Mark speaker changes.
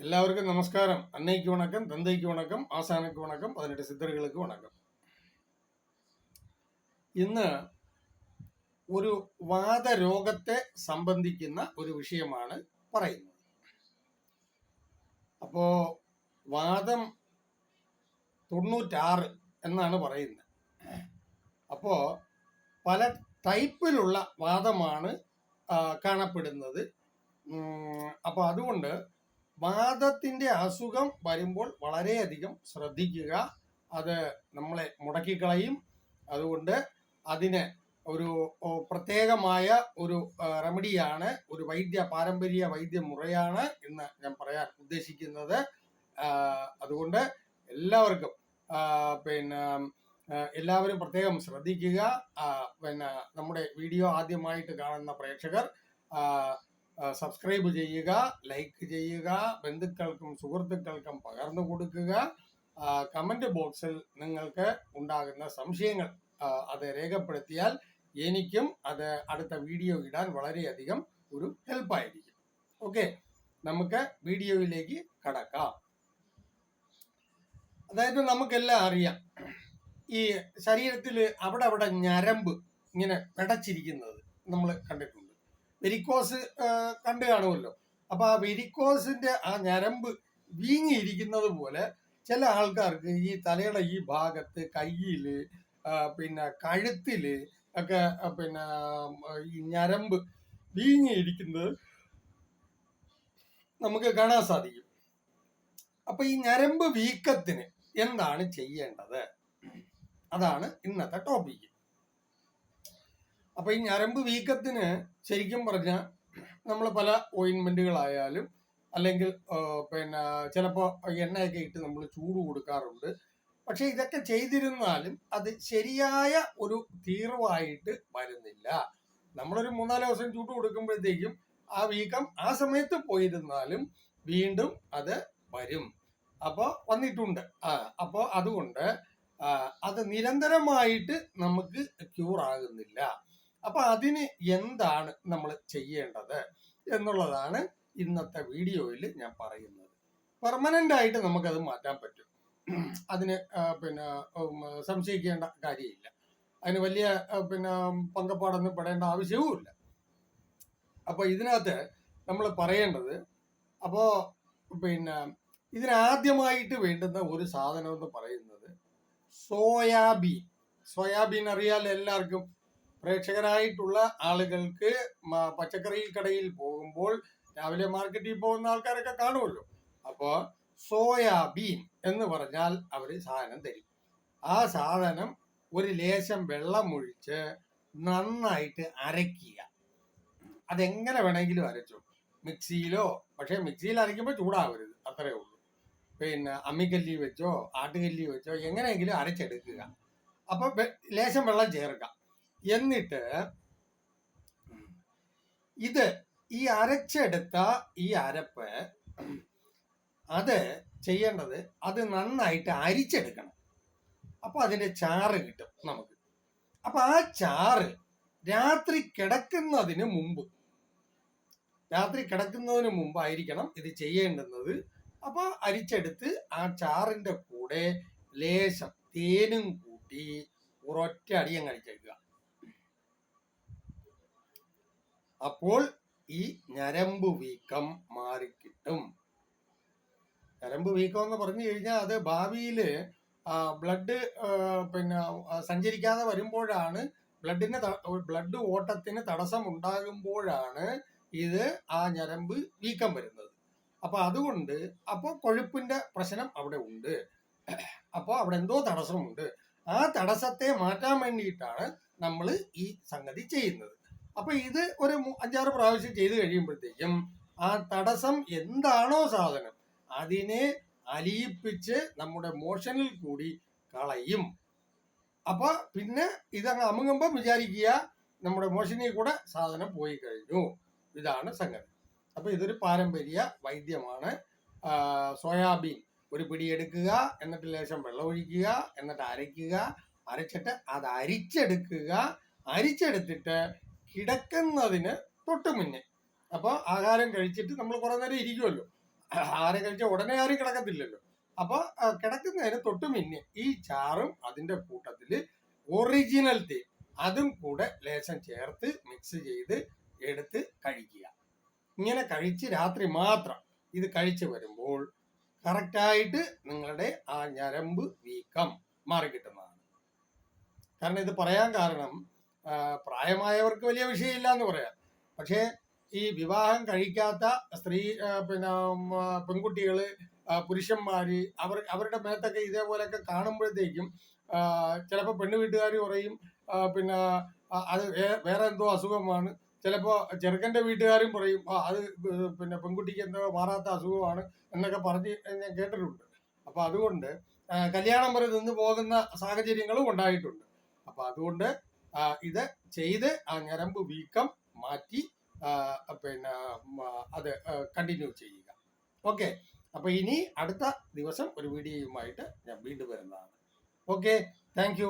Speaker 1: எல்லாருக்கும் நமஸ்காரம் அன்னைக்கு வணக்கம் தந்தைக்கு வணக்கம் ஆசானுக்கு வணக்கம் பதினெட்டு சித்தர்களுக்கு வணக்கம் ഇന്ന് ഒരു വാദരോഗത്തെ സംബന്ധിക്കുന്ന ഒരു വിഷയമാണ് പറയുന്നത് അപ്പോ വാദം തൊണ്ണൂറ്റാറ് എന്നാണ് പറയുന്നത് അപ്പോ പല ടൈപ്പിലുള്ള വാദമാണ് ആ, കാണപ്പെടുന്നത് ഉം, അപ്പൊ അതുകൊണ്ട് വാദത്തിന്റെ അസുഖം വരുമ്പോൾ വളരെയധികം ശ്രദ്ധിക്കുക. അത് നമ്മളെ മുടക്കിക്കളയും. അതുകൊണ്ട് അതിന് ഒരു പ്രത്യേകമായ ഒരു റെമഡിയാണ് ഒരു വൈദ്യ പാരമ്പര്യ വൈദ്യ മുറയാണ് എന്ന് ഞാൻ പറയാൻ ഉദ്ദേശിക്കുന്നത്. അതുകൊണ്ട് എല്ലാവർക്കും പിന്നെ എല്ലാവരും പ്രത്യേകം ശ്രദ്ധിക്കുക. പിന്നെ നമ്മുടെ വീഡിയോ ആദ്യമായിട്ട് കാണുന്ന പ്രേക്ഷകർ സബ്സ്ക്രൈബ് ചെയ്യുക ലൈക്ക് ചെയ്യുക ബന്ധുക്കൾക്കും സുഹൃത്തുക്കൾക്കും പകർന്നു കൊടുക്കുക. കമന്റ് ബോക്സിൽ നിങ്ങൾക്ക് ഉണ്ടാകുന്ന സംശയങ്ങൾ അത് രേഖപ്പെടുത്തിയാൽ എനിക്കും അത് അടുത്ത വീഡിയോ ഇടാൻ വളരെയധികം ഒരു ഹെൽപ്പായിരിക്കും ഓക്കെ നമുക്ക് വീഡിയോയിലേക്ക് കടക്കാം. അതായത് നമുക്കെല്ലാം അറിയാം ഈ ശരീരത്തിൽ അവിടെ അവിടെ ഞരമ്പ് ഇങ്ങനെ പിടച്ചിരിക്കുന്നത് നമ്മൾ കണ്ടിട്ടുണ്ട്. വെരിക്കോസ് കണ്ടു കാണുമല്ലോ. അപ്പൊ ആ വെരിക്കോസിന്റെ ആ ഞരമ്പ് വീങ്ങിയിരിക്കുന്നത് പോലെ ചില ആൾക്കാർക്ക് ഈ തലയുടെ ഈ ഭാഗത്ത് കയ്യിൽ പിന്നെ കഴുത്തിൽ ഒക്കെ പിന്നെ ഈ ഞരമ്പ് വീങ്ങിയിരിക്കുന്നത് നമുക്ക് കാണാൻ സാധിക്കും. അപ്പൊ ഈ ഞരമ്പ് വീക്കത്തിന് എന്താണ് ചെയ്യേണ്ടത്? അതാണ് ഇന്നത്തെ ടോപ്പിക്ക് അപ്പൊ ഈ ഞരമ്പ് വീക്കത്തിന് ശരിക്കും പറഞ്ഞാൽ നമ്മൾ പല ഓയിൻമെന്റുകളായാലും അല്ലെങ്കിൽ പിന്നെ ചിലപ്പോൾ എണ്ണയൊക്കെ ഇട്ട് നമ്മൾ ചൂട് കൊടുക്കാറുണ്ട്. പക്ഷെ ഇതൊക്കെ ചെയ്തിരുന്നാലും അത് ശരിയായ ഒരു തീർവായിട്ട് വരുന്നില്ല. നമ്മളൊരു മൂന്നാൽ ദിവസം ചൂട് കൊടുക്കുമ്പോഴത്തേക്കും ആ വീക്കം ആ സമയത്ത് പോയിരുന്നാലും വീണ്ടും അത് വരും. അപ്പോൾ വന്നിട്ടുണ്ട്. ആ അപ്പോൾ അതുകൊണ്ട് അത് നിരന്തരമായിട്ട് നമുക്ക് ക്യൂർ ആകുന്നില്ല. അപ്പൊ അതിന് എന്താണ് നമ്മൾ ചെയ്യേണ്ടത് എന്നുള്ളതാണ് ഇന്നത്തെ വീഡിയോയിൽ ഞാൻ പറയുന്നത്. പെർമനന്റ് ആയിട്ട് നമുക്കത് മാറ്റാൻ പറ്റും. അതിന് പിന്നെ സംശയിക്കേണ്ട കാര്യമില്ല. അതിന് വലിയ പിന്നെ പങ്കപ്പാടൊന്നും പെടേണ്ട ആവശ്യവുമില്ല. അപ്പൊ ഇതിനകത്ത് നമ്മൾ പറയേണ്ടത് അപ്പോ പിന്നെ ഇതിനാദ്യമായിട്ട് വേണ്ടുന്ന ഒരു സാധനം എന്ന് പറയുന്നത് സോയാബീൻ. സോയാബീൻ അറിയാൽ എല്ലാവർക്കും? പ്രേക്ഷകരായിട്ടുള്ള ആളുകൾക്ക് പച്ചക്കറി കടയിൽ പോകുമ്പോൾ രാവിലെ മാർക്കറ്റിൽ പോകുന്ന ആൾക്കാരൊക്കെ കാണുമല്ലോ. അപ്പോൾ സോയാബീൻ എന്ന് പറഞ്ഞാൽ അവർ സാധനം തരും. ആ സാധനം ഒരു ലേശം വെള്ളമൊഴിച്ച് നന്നായിട്ട് അരയ്ക്കുക. അതെങ്ങനെ വേണമെങ്കിലും അരച്ചു. മിക്സിയിലോ പക്ഷേ മിക്സിയിൽ അരയ്ക്കുമ്പോൾ ചൂടാവരുത്. അത്രയേ ഉള്ളൂ. പിന്നെ അമ്മിക്കല്ലി വെച്ചോ ആട്ടുകല്ലി വെച്ചോ എങ്ങനെയെങ്കിലും അരച്ചെടുക്കുക. അപ്പൊ വെ- ലേശം വെള്ളം ചേർക്കാം എന്നിട്ട് ഇത് ഈ അരച്ചെടുത്ത ഈ അരപ്പ് അത് ചെയ്യേണ്ടത് അത് നന്നായിട്ട് അരിച്ചെടുക്കണം. അപ്പൊ അതിന്റെ ചാറ് കിട്ടും നമുക്ക്. അപ്പൊ ആ ചാറ് രാത്രി കിടക്കുന്നതിന് മുമ്പ് രാത്രി കിടക്കുന്നതിന് മുമ്പായിരിക്കണം ഇത് ചെയ്യേണ്ടുന്നത്. അപ്പൊ അരിച്ചെടുത്ത് ആ ചാറിന്റെ കൂടെ ലേശം തേനും കൂട്ടി ഒരൊറ്റ അടിയം കഴിച്ചേക്കുക അപ്പോൾ ഈ ഞരമ്പ് വീക്കം മാറിക്കിട്ടും. ഞരമ്പ് വീക്കം എന്ന് പറഞ്ഞു കഴിഞ്ഞാൽ അത് ഭാവിയിൽ ബ്ലഡ് പിന്നെ സഞ്ചരിക്കാതെ വരുമ്പോഴാണ് ബ്ലഡിന് ബ്ലഡ് ഓട്ടത്തിന് തടസ്സം ഉണ്ടാകുമ്പോഴാണ് ഇത് ആ ഞരമ്പ് വീക്കം വരുന്നത്. അപ്പൊ അതുകൊണ്ട് അപ്പൊ കൊഴുപ്പിന്റെ പ്രശ്നം അവിടെ ഉണ്ട്. അപ്പോൾ അവിടെ എന്തോ തടസ്സമുണ്ട്. ആ തടസ്സത്തെ മാറ്റാൻ വേണ്ടിയിട്ടാണ് നമ്മൾ ഈ സംഗതി ചെയ്യുന്നത്. അപ്പൊ ഇത് ഒരു അഞ്ചാറ് പ്രാവശ്യം ചെയ്ത് കഴിയുമ്പോഴത്തേക്കും ആ തടസ്സം എന്താണോ സാധനം അതിനെ അലിയിപ്പിച്ച് നമ്മുടെ മോഷനിൽ കൂടി കളയും. അപ്പൊ പിന്നെ ഇതങ്ങ് അമുങ്ങുമ്പോൾ വിചാരിക്കുക നമ്മുടെ മോഷനിൽ കൂടെ സാധനം പോയി കഴിഞ്ഞു. ഇതാണ് സംഗതി. അപ്പൊ ഇതൊരു പാരമ്പര്യ വൈദ്യമാണ്. സോയാബീൻ ഒരു പിടി എടുക്കുക എന്നിട്ട് ലേശം വെള്ളം ഒഴിക്കുക എന്നിട്ട് അരയ്ക്കുക. അരച്ചിട്ട് അത് അരിച്ചെടുക്കുക. അരിച്ചെടുത്തിട്ട് കിടക്കുന്നതിന് തൊട്ട് മുന്നേ. അപ്പോൾ ആഹാരം കഴിച്ചിട്ട് നമ്മൾ കുറെ നേരം ഇരിക്കുമല്ലോ ആഹാരം കഴിച്ച ഉടനെ ആരും കിടക്കത്തില്ലല്ലോ. അപ്പൊ ആ, കിടക്കുന്നതിന് തൊട്ട് മുന്നേ ഈ ചാറും അതിന്റെ കൂട്ടത്തിൽ ഒറിജിനൽ തേൻ അതും കൂടെ ലേശം ചേർത്ത് മിക്സ് ചെയ്ത് എടുത്ത് കഴിക്കുക. ഇങ്ങനെ കഴിച്ച് രാത്രി മാത്രം ഇത് കഴിച്ചു വരുമ്പോൾ കറക്റ്റായിട്ട് നിങ്ങളുടെ ആ ഞരമ്പ് വീക്കം മാറിക്കിട്ടുന്നതാണ്. കാരണം ഇത് പറയാൻ കാരണം പ്രായമായവർക്ക് വലിയ വിഷയമില്ല എന്ന് പറയാം. പക്ഷേ ഈ വിവാഹം കഴിക്കാത്ത സ്ത്രീ പിന്നെ പെൺകുട്ടികൾ പുരുഷന്മാർ അവർ അവരുടെ മേത്തൊക്കെ ഇതേപോലെയൊക്കെ കാണുമ്പോഴത്തേക്കും ചിലപ്പോൾ പെണ്ണ് വീട്ടുകാർ പറയും പിന്നെ അത് വേറെ എന്തോ അസുഖമാണ്. ചിലപ്പോൾ ചെറുക്കന്റെ വീട്ടുകാരും പറയും അത് പിന്നെ പെൺകുട്ടിക്ക് എന്തോ മാറാത്ത അസുഖമാണ് എന്നൊക്കെ പറഞ്ഞ് ഞാൻ കേട്ടിട്ടുണ്ട്. അപ്പോൾ അതുകൊണ്ട് കല്യാണം വരെ നിന്ന് പോകുന്ന സാഹചര്യങ്ങളും ഉണ്ടായിട്ടുണ്ട്. അപ്പോൾ അതുകൊണ്ട് ഇത് ചെയ്ത് ആ ഞരമ്പ് വീക്കം മാറ്റി പിന്നെ അത് കണ്ടിന്യൂ ചെയ്യുക. ഓക്കെ അപ്പൊ ഇനി അടുത്ത ദിവസം ഒരു വീഡിയോയുമായിട്ട് ഞാൻ വീണ്ടും വരുന്നതാണ്. Okay thank